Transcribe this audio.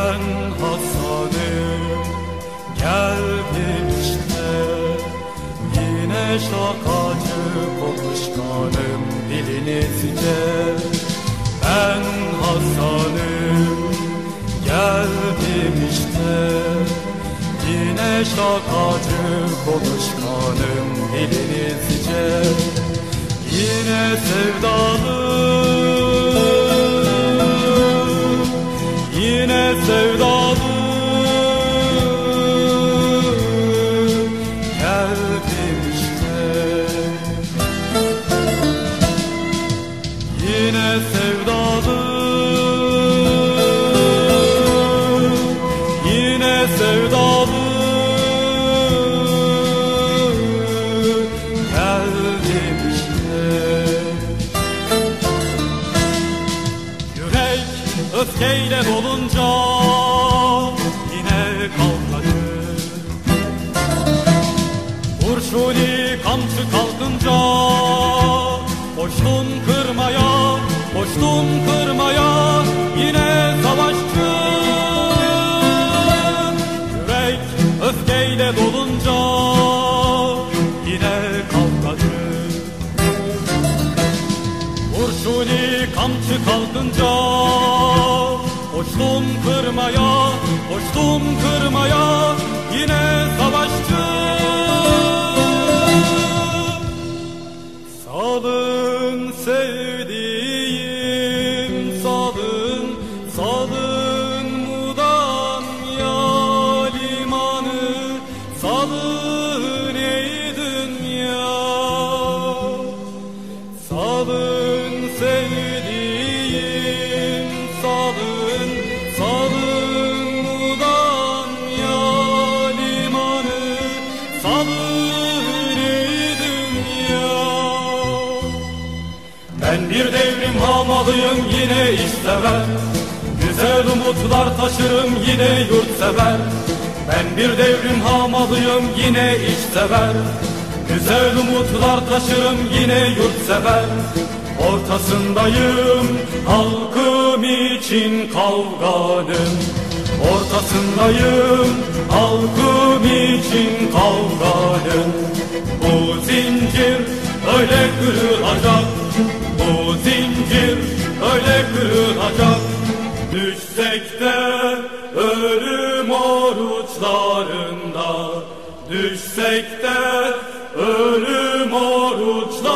ben Hasan'ım geldiymişte Yine şakacı konuşkanım dilinizce Ben Hasan'ım geldiymişte Yine şakacı konuşkanım dilinizce Yine sevdalı öfkeyle dolunca Yine kalkadı Kurşuni kamçı kalkınca Koştum kırmaya, koştum kırmaya Yine savaşçı Yürek öfkeyle dolunca Yine kalkadı Kurşuni kamçı kalkınca Koştum kırmaya, koştum kırmaya Yine savaşçı bir devrim hamalıyım yine iş sever Güzel umutlar taşırım yine yurt sever. Ben bir devrim hamalıyım yine iş sever Güzel umutlar taşırım yine yurt sever. Ortasındayım halkım için kavganın Ortasındayım halkım için kavganın Bu zincir öyle kırılacak Bu böyle kırılacak. Düşsek de ölüm oruçlarında. Düşsek de ölüm oruçlarında.